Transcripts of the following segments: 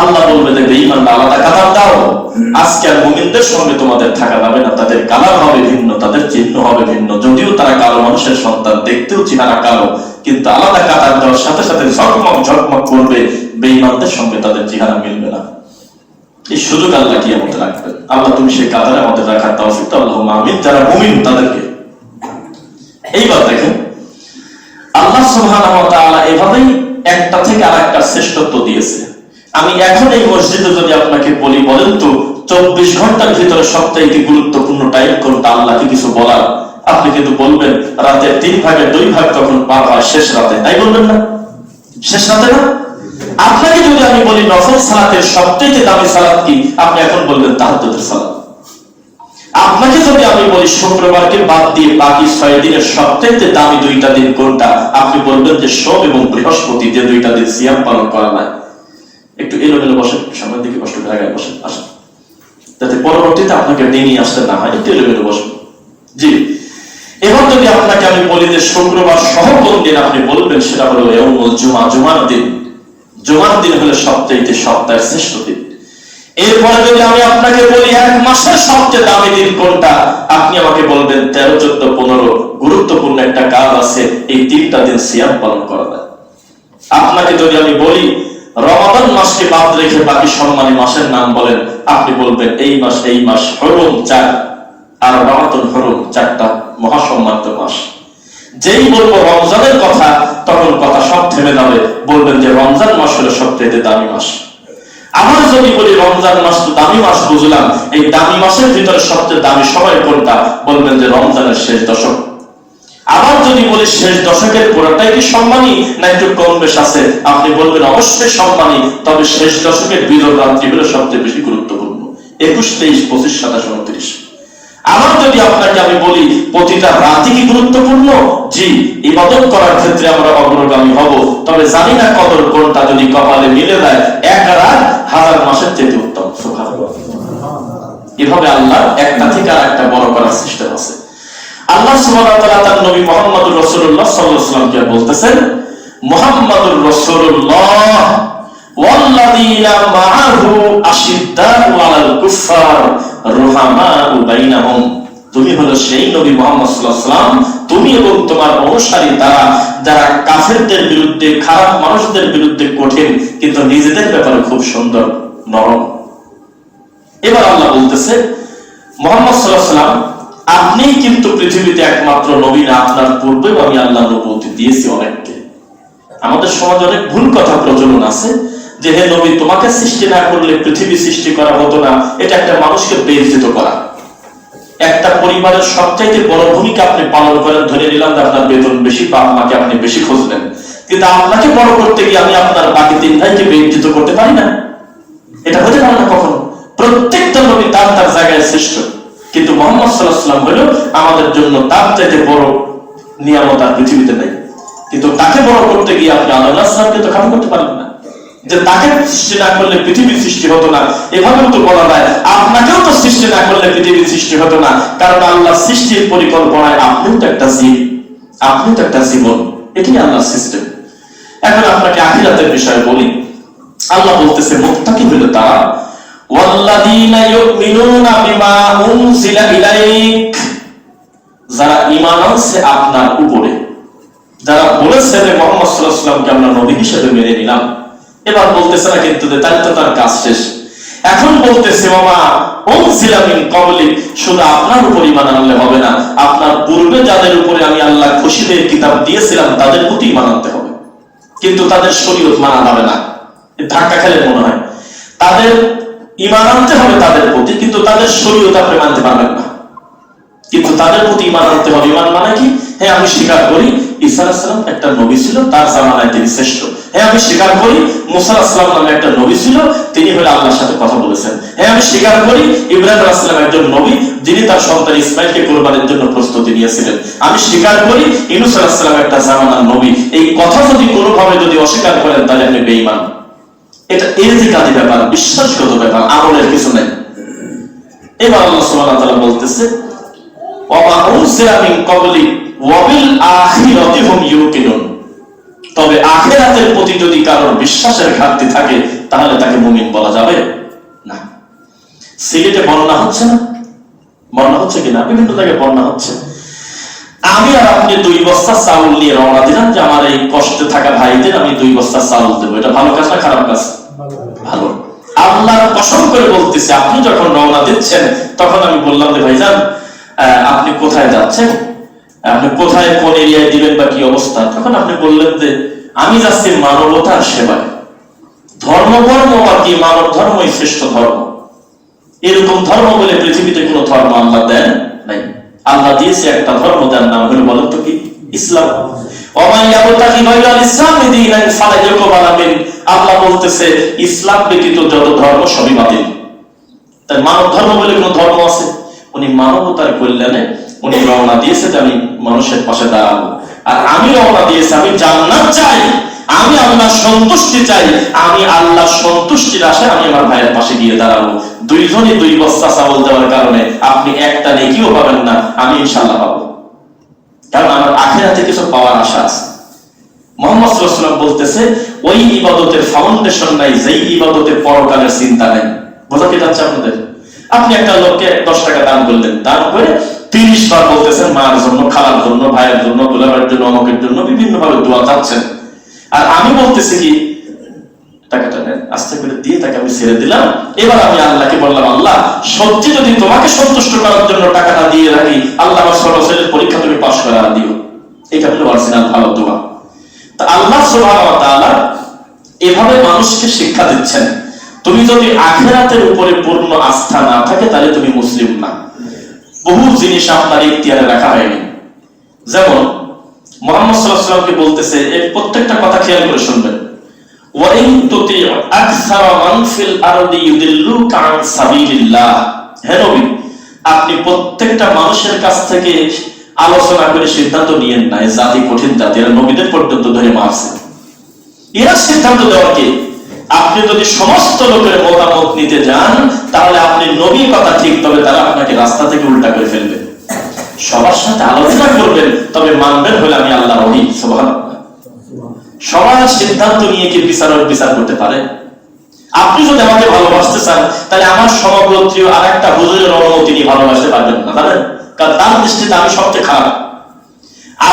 আল্লাহ বলবে, দেখবে ইমানটা আলাদা কাতার দাও। আজকে আর মুমিনদের সঙ্গে তোমাদের থাকা যাবে না। তাদের কালার হবে ভিন্ন, তাদের চিহ্ন হবে ভিন্ন। যদিও তারা কালো মানুষের সন্তান, দেখতেও চেহারা কালো, কিন্তু আলাদা কাতার দেওয়ার সাথে সাথে ঝকমক ঝকমক করবে। বেঈমানদের সঙ্গে তাদের চেহারা মিলবে না। এই সুযোগ আল্লাহ কি আমাদের রাখবেন আল্লাহ তুমি সেই কাতারে আমাদের রাখার তৌফিক আল্লাহ আমিন। যারা মুমিন, তাদেরকে এইবার দেখেন, আল্লাহ সুবহানাহু এভাবেই একটা থেকে আরেকটা শ্রেষ্ঠত্ব দিয়েছে। আমি এখন এই মসজিদে যদি আপনাকে বলি, বলেন তো, চব্বিশ ঘণ্টার ভিতরে সবচাইতে গুরুত্বপূর্ণ টাইম কোনটা? আল্লাহকে কিছু বলার? আপনি কিন্তু বলবেন, রাতে তিন ভাগের দুই ভাগ তখন পার হয় শেষ রাতে। তাই বলবেন না? শেষ রাতে না? আপনাকে যদি আমি বলি, নফল সালাতের সবচেয়ে দামি সালাত কি? আপনি এখন বলবেন, তাহাজ্জুদের সালাত। আপনাকে যদি আমি বলি, শুক্রবারকে বাদ দিয়ে বাকি ছয় দিনের সবচেয়ে দামি দুইটা দিন কোনটা? আপনি বলবেন যে সোম এবং বৃহস্পতি, যে দুইটা দিন সিয়াম পালন করা নাই। একটু এলোমেলো বসেন, সামনের দিকে কষ্ট জায়গায় বসেন, আসেন। যাতে পরবর্তীতে আপনাকে নিয়ে আসতে না হয়, একটু এলোমেলো বসেন। জি। এবার যদি আপনাকে আমি বলি যে শুক্রবার সহ কোন দিন আপনি বলবেন, সেটা হলো জুমা, জুমার দিন। জুমার দিন হলো সবচাইতে সপ্তাহের শ্রেষ্ঠ দিন। এরপরে যদি আমি আপনাকে বলি এক মাসের সবচেয়ে দামি দিন কোনটা, আপনি আমাকে বলবেন তেরো, চোদ্দ, পনেরো, গুরুত্বপূর্ণ একটা কাজ আছে, এই তিনটা দিন সিয়াম পালন করা যায়। আপনাকে যদি আমি বলি রমাদান মাসকে বাদ রেখে বাকি সম্মানী মাসের নাম বলেন, আপনি বলবেন, এই মাস এই মাস হরম চার, আর রমাদান হরম চারটা মহাসম্মানিত মাস। যেই বলব রমজানের কথা, তখন কথা সব থেমে যাবে। বলবেন যে রমজান মাস হলো সবচেয়ে দামি মাস। আবার যদি বলি রমজান মাস তো দামি মাস বুঝলাম, এই দামি মাসের ভিতরে সবচেয়ে দামি সবাই কোনটা? বলবেন যে রমজানের শেষ দশক। আবার যদি বলি শেষ দশকের পুরোটাই কি সম্মানী? না একটু কম বেশ আছে? আপনি বলবেন অবশ্যই সম্মানী, তবে শেষ দশকের বিরল রাত্রি হলো সবচেয়ে বেশি গুরুত্বপূর্ণ। একুশ, তেইশ, পঁচিশ, সাতাশ, উনত্রিশ। আবার যদি আপনাকে আমি বলি, প্রতিটা রাতি কি গুরুত্বপূর্ণ? জি, ইবাদত করার ক্ষেত্রে আমরা অগ্রগামী হব, তবে জানি না কদর কোনটা যদি কপালে মিলে দেয় এক রাত হাজার মাসের চেয়ে উত্তম। এভাবে আল্লাহ একটা থেকে আর একটা বড় করার সিস্টেম আছে। আল্লাহ তার নবী মুহাম্মদুর রাসূলুল্লাহ সাল্লাল্লাহু বলতেছেন, মুহাম্মাদুর রাসূলুল্লাহ তোমার অনুসারী তারা, যারা কাফেরদের বিরুদ্ধে, খারাপ মানুষদের বিরুদ্ধে কঠিন, কিন্তু নিজেদের ব্যাপারে খুব সুন্দর, নরম। এবার আল্লাহ বলতেছে, মোহাম্মদ সাল্লাহ আপনি কিন্তু পৃথিবীতে একমাত্র নবী না, আপনার পূর্বেও আমি আল্লাহ নবুতি দিয়েছি অনেককে। আমাদের সমাজে অনেক ভুল কথা প্রচলন আছে, যে হে নবী, তোমাকে সৃষ্টি না করলে পৃথিবী সৃষ্টি করা হতো না, এটা একটা মানুষকে বেইজ্জিত করা। একটা পরিবারের সবচাইতে বড় ভূমিকা আপনি পালন করেন, ধরে নিলাম যে আপনার বেতন বেশি, বা আপনাকে আপনি বেশি খুঁজলেন। কিন্তু আপনাকে বড় করতে গিয়ে আমি আপনার বাকি তিন ভাইকে বেইজ্জিত করতে পারি না। এটা হতে পারে না কখনো? প্রত্যেকটা নবী তার তার জায়গায় শ্রেষ্ঠ। কিন্তু মোহাম্মদ সাল্লাহ সাল্লাম হলো আমাদের জন্য তার চাইতে বড় নিয়ামত আর পৃথিবীতে নেই। কিন্তু তাকে বড় করতে গিয়ে আপনি আল্লাহ সাল্লামকে তো খাম করতে পারবেন না। যে তাকে সৃষ্টি না করলে পৃথিবীর সৃষ্টি হতো না, এভাবেও তো বলা যায় আপনাকেও তো সৃষ্টি না করলে পৃথিবীর সৃষ্টি হতো না। কারণ আল্লাহ সৃষ্টির পরিকল্পনায় আপনিও তো একটা জীব, আপনিও তো একটা জীবন। এটি আল্লাহ সিস্টেম এখন আপনাকে আখিরাতের বিষয়ে বলি। আল্লাহ বলতেছে, মুত্তাকি হলো তারা। ওয়াল্লাযীনা ইউমিনুনা বিমা উনজিলা ইলাইক। যারা ঈমান আনছে আপনার উপরে। যারা বলেছে যে নবী হিসেবে মেনে নিলাম। এবার বলতেছে না কিন্তু তো তার কাজ শেষ। এখন বলতেছে মামা ক্বাবলি শুধু আপনার উপর আনলে হবে না। আপনার পূর্বে যাদের উপরে আমি আল্লাহ খুশি হয়ে কিতাব দিয়েছিলাম, তাদের প্রতি ঈমান আনতে হবে। কিন্তু তাদের শরীয়ত মানা যাবে না। ধাক্কা খেলে মনে হয়। তাদের ইমান আনতে হবে তাদের প্রতি, কিন্তু তাদের শরীয়ত আপনি মানতে পারবেন না। কিন্তু তাদের প্রতি ইমান আনতে হবে। ইমান মানে কি? হ্যাঁ আমি স্বীকার করি আসলাম একটা নবী ছিল, তার জামানায় তিনি শ্রেষ্ঠ। হ্যাঁ আমি স্বীকার করি আসলাম নামে একটা নবী ছিল, তিনি হলে আল্লাহর সাথে কথা বলেছেন। হ্যাঁ আমি স্বীকার করি, ইব্রাহিম আসলাম একজন নবী, যিনি তার সন্তান ইসমাইলকে কোরবানের জন্য প্রস্তুতি নিয়েছিলেন। আমি স্বীকার করি, ইনুস আলাহিসাল্লাম একটা জামানার নবী। এই কথা যদি কোনোভাবে যদি অস্বীকার করেন, তাহলে আপনি বেঈমান। এটা এজিকাদি ব্যাপার বিশ্বাসগত ব্যাপার, আমলের কিছু নেই। এবার আল্লাহ সুবহানাহু তাআলা বলতেছে, ওয়া উনসিরা মিন ক্বাবলি ওয়া বিল আখিরাতি হুম ইউকিনুন। তবে প্রতি যদি বিশ্বাসের ঘাটতি থাকে, তাহলে তাকে মুমিন বলা যাবে না। সিলেটে হচ্ছে না? হচ্ছে কিনা? বিভিন্ন জায়গায় হচ্ছে। আমি আর আপনি দুই বস্তা চাউল নিয়ে রওনা দিলাম যে, আমার এই কষ্টে থাকা ভাইদের আমি দুই বস্তা চাউল দেবো। এটা ভালো কাজ না খারাপ কাজ? আল্লাহর কসম করে বলতেছি, আপনি যখন রওনা দিচ্ছেন, তখন আমি বললাম যে, ভাইজান আপনি কোথায় যাচ্ছেন? আপনি কোথায়, কোন এরিয়ায় দিবেন বা কি অবস্থা? তখন আপনি বললেন যে, আমি যাচ্ছি মানবতার সেবায়। ধর্ম কর্ম বা কি, মানব ধর্মই শ্রেষ্ঠ ধর্ম। এরকম ধর্ম বলে পৃথিবীতে কোনো ধর্ম আল্লাহ দেন নাই। আল্লাহ দিয়েছে একটা ধর্ম যার নাম হলো বলেন তো কি? ইসলাম। আল্লাহ আর আমি চাই, আমি সন্তুষ্টি চাই, আমি আল্লাহর সন্তুষ্টির আশায় আমি আমার ভাইয়ের পাশে গিয়ে দাঁড়াবো। দুইজনই দুই বস্তা চাউল দেওয়ার কারণে আপনি একটা নেকিও পাবেন না, আমি ইনশাল্লাহ পাবো। আখেরাতে কিছু পাওয়ার আশা আছে। মোহাম্মদ বলতেছে, ওই ইবাদতের ফাউন্ডেশন নাই, যেই ইবাদতের পরকালের চিন্তা যাচ্ছে আপনাদের? আপনি একটা লোককে দশ টাকা দান করলেন তিরিশ বার বলতেছেন জন্য, খালার জন্য, ভাইয়ের জন্য জন্য, অমকের জন্য বিভিন্ন ভাবে দোয়া আর আমি বলতেছি কি, টাকাটা নেন, আস্তে করে দিয়ে তাকে আমি ছেড়ে দিলাম। এবার আমি আল্লাহকে বললাম, আল্লাহ, সত্যি যদি তোমাকে সন্তুষ্ট করার জন্য টাকাটা দিয়ে রাখি, আল্লাহ আমার পরীক্ষা তুমি পাশ করে দিও। এটা হলো অরিজিনাল ভালো দোয়া। তা আল্লাহ সুবহানাহু এভাবে মানুষকে শিক্ষা দিচ্ছেন, তুমি যদি আখেরাতের উপরে পূর্ণ আস্থা না থাকে, তাহলে তুমি মুসলিম না। বহু জিনিস আপনার ইখতিয়ারে রাখা হয়নি। যেমন, মোহাম্মদ ওয়াসাল্লামকে বলতেছে এই প্রত্যেকটা কথা খেয়াল করে শুনবেন। আপনি প্রত্যেকটা মানুষের কাছ থেকে আলোচনা করে সিদ্ধান্ত নিয়েন না জাতি কঠিন জাতি, এরা নবীদের পর্যন্ত ধরে মারছে। এরা সিদ্ধান্ত দেওয়ার কি? আপনি যদি সমস্ত লোকের মতামত নিতে যান, তাহলে আপনি নবীর কথা ঠিক, তবে তারা আপনাকে রাস্তা থেকে উল্টা করে ফেলবে। সবার সাথে আলোচনা করবেন, তবে মানবেন হলে আমি আল্লাহ রহি সুবহানাল্লাহ। সবার সিদ্ধান্ত নিয়ে কি বিচারের বিচার করতে পারে? আপনি যদি আমাকে ভালোবাসতে চান, তাহলে আমার সমগোত্রীয় আর একটা হুজুরের অনুমতি নিয়ে ভালোবাসতে পারবেন না জানেন কারণ তার দৃষ্টিতে আমি সবচেয়ে খারাপ।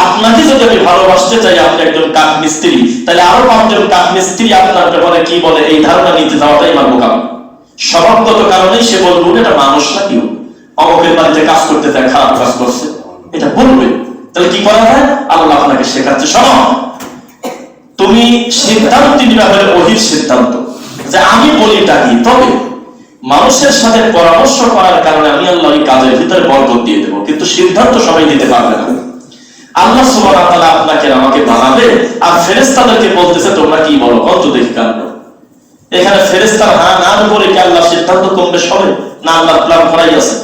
আপনাকে যদি আমি ভালোবাসতে চাই, আপনি একজন কাঠ মিস্ত্রি, তাহলে আরও পাঁচজন কাঠ মিস্ত্রি আপনার ব্যাপারে কি বলে, এই ধারণা নিতে যাওয়াটাই আমার বোকাম স্বভাবগত কারণেই সে বলব এটা মানুষ না কেউ অমকের বাড়িতে কাজ করতে চায় খারাপ কাজ করছে। এটা বলবে। তাহলে কি করা হয় আল্লাহ আপনাকে শেখাচ্ছে। শোনো, তুমি সিদ্ধান্ত নিবে হবে সিদ্ধান্ত। যে আমি বলি কি? তবে মানুষের সাথে পরামর্শ করার কারণে আমি আল্লাহ ওই কাজের ভিতরে বরকত দিয়ে দেবো, কিন্তু সিদ্ধান্ত সবাই নিতে পারবে না। আল্লাহ ওয়া আপনাকে আমাকে বানাবে আর ফেরেশতাদেরকে বলতেছে, তোমরা কি বলো? কত দেখি কাণ্ড এখানে ফেরেশতার হ্যাঁ না বলে কি আল্লাহ সিদ্ধান্ত কমবে সবে? না আল্লাহ প্ল্যান করাই আছে?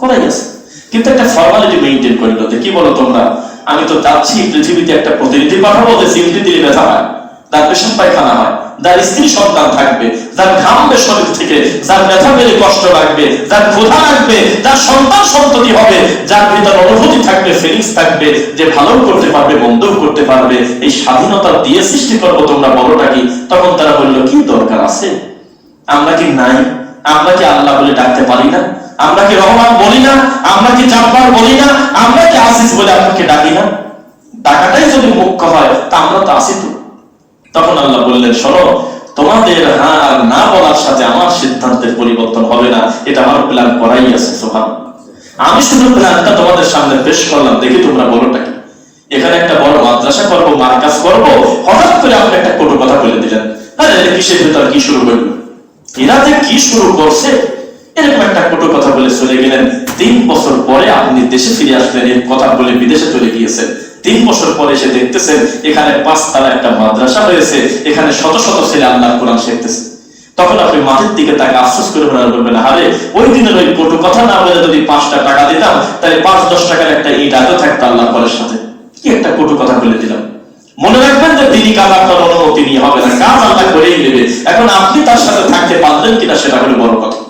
করাই আছে। কিন্তু একটা ফর্মালিটি মেনটেন করে কি বলো তোমরা? আমি তো চাচ্ছি পৃথিবীতে একটা প্রতিনিধি পাঠাবো যে চিমটি দিলে ব্যথা হয় তার পেশন পায়খানা হয়, যার স্ত্রী সন্তান থাকবে, যার ঘামবে শরীর থেকে, যার ব্যথা পেলে কষ্ট লাগবে, যার ক্ষুধা লাগবে, যার সন্তান সন্ততি হবে, যার ভিতর অনুভূতি থাকবে ফিলিংস থাকবে, যে ভালো করতে পারবে, মন্দও করতে পারবে, এই স্বাধীনতা দিয়ে সৃষ্টি করব তোমরা বড়টা কি? তখন তারা বলল, কি দরকার আছে? আমরা কি নাই? আমরা কি আল্লাহ বলে ডাকতে পারি না? আমরা কি রহমান বলি না? আমরা কি জাব্বার বলি না? আমরা কি আসিস বলে আপনাকে ডাকি না? ডাকাটাই যদি মুখ্য হয়, তা আমরা তো আসি তো। তখন আল্লাহ বললেন, শোনো, তোমাদের হ্যাঁ আর না বলার সাথে আমার সিদ্ধান্তের পরিবর্তন হবে না। এটা আমার প্ল্যান করাই আছে সোহান আমি শুধু প্ল্যানটা তোমাদের সামনে পেশ করলাম। দেখি তোমরা বলোটা কি? এখানে একটা বড় মাদ্রাসা করব, মার্কাজ করব, হঠাৎ করে আপনি একটা কটু কথা বলে দিলেন। এটা কিসের ভেতর? কি শুরু করল? এরা কি শুরু করছে? এরকম একটা কটু কথা বলে চলে গেলেন। তিন বছর পরে আপনি দেশে ফিরে আসলেন, এই কথা বলে বিদেশে চলে গিয়েছেন। তিন বছর পরে এসে দেখতেছেন, এখানে পাঁচতলা একটা মাদ্রাসা হয়েছে এখানে শত শত ছেলে আল্লাহ কোরআন শিখতেছে। তখন আপনি মাঠের দিকে তাকে আফসোস করে বেড়ার বলবেন, আরে, ওই দিনের ওই কটু কথা না বলে যদি পাঁচটা টাকা দিতাম, তাহলে পাঁচ, দশ টাকার একটা ইট আজও থাকতো আল্লাহ পরের সাথে। কি একটা কটু কথা বলে দিলাম। মনে রাখবেন যে তিনি কাজ আপনার অনুমতি নিয়ে হবে না, কাজ আল্লাহ করেই নেবে। এখন আপনি তার সাথে থাকতে পারলেন কিনা সেটা হলো বড় কথা।